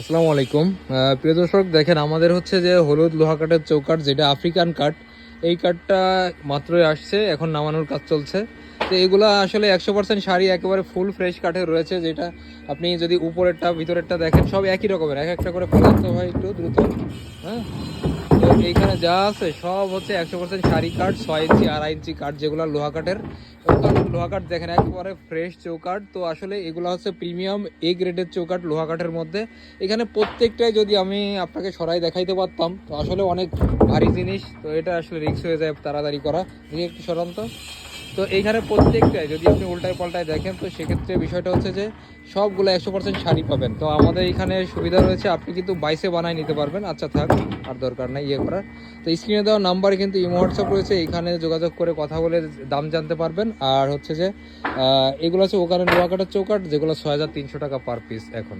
আসসালামু আলাইকুম। প্রিয় দর্শক, দেখেন, আমাদের হচ্ছে যে হলুদ লোহা কাঠের চৌকাঠ, যেটা আফ্রিকান কাঠ, এই কাঠটা মাত্রই আসছে, এখন নামানোর কাজ চলছে। তো এগুলা আসলে একশো পার্সেন্ট শাড়ি, একেবারে ফুল ফ্রেশ কাঠের রয়েছে, যেটা আপনি যদি উপরেরটা, ভিতরেরটা দেখেন, সব একই রকমের। এক একটা করে পদার্থ হয় একটু দ্রুত হ্যাঁ? এইখানে যা আছে সব হচ্ছে একশো পার্সেন্ট শাড়ি কাঠ, ছয় ইঞ্চি, আড়াই ইঞ্চি কাঠ যেগুলো লোহা কাঠের। লোহা কাঠ দেখেন, একেবারে ফ্রেশ চৌকাঠ। তো আসলে এগুলো হচ্ছে প্রিমিয়াম এ গ্রেডের চৌকাঠ লোহা কাঠের মধ্যে। এখানে প্রত্যেকটাই যদি আমি আপনাকে সরাই দেখাইতে পারতাম, তো আসলে অনেক ভারী জিনিস। তো এটা আসলে রিক্স হয়ে যায় তাড়াতাড়ি করা। একটু সরান্ত এইখানে প্রত্যেকটাই, যদি আপনি উল্টায় পাল্টায় দেখেন, তো সেক্ষেত্রে বিষয়টা হচ্ছে যে সবগুলো একশো পার্সেন্ট শাড়ি পাবেন। তো আমাদের এখানে সুবিধা রয়েছে, আপনি কিন্তু বাইসে বানায় নিতে পারবেন। আচ্ছা থাক, আর দরকার নাই ইয়ে করার। তো স্ক্রিনে দেওয়া নাম্বারে কিন্তু ইমো হোয়াটসঅ্যাপ রয়েছে এখানে যোগাযোগ করে কথা বলে দাম জানতে পারবেন। আর হচ্ছে যে এগুলো আছে ওখানে লোহাকাটার চৌকাট যেগুলো ছয় হাজার তিনশো টাকা পার পিস এখন।